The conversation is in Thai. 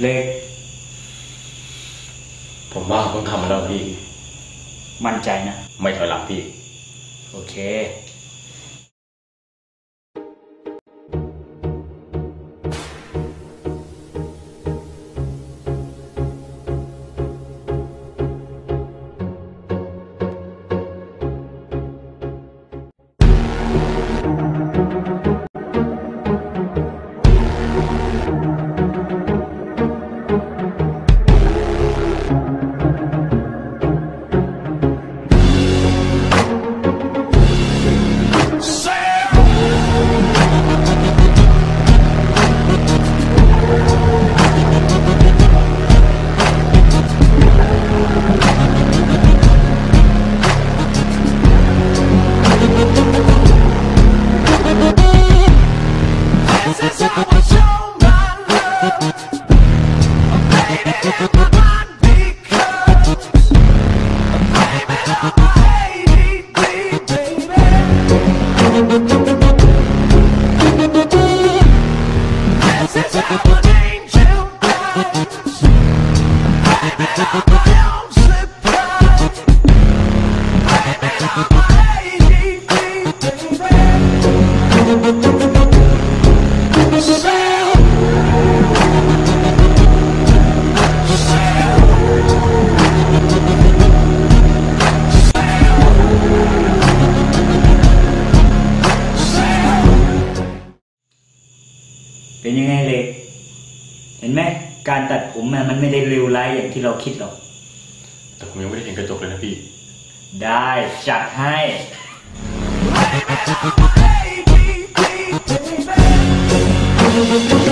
เล็ก ผมว่าผมทำมาแล้วพี่ มั่นใจนะ ไม่ถอยหลังพี่ โอเค Sail. เป็นยังไงเล็กเห็นไหมการตัดผมอะมันไม่ได้เร็วร้ายอย่างที่เราคิดหรอก แต่ผมยังไม่ได้เห็นกระจกเลยนะพี่ ได้จัดให้ Baby, Thank you.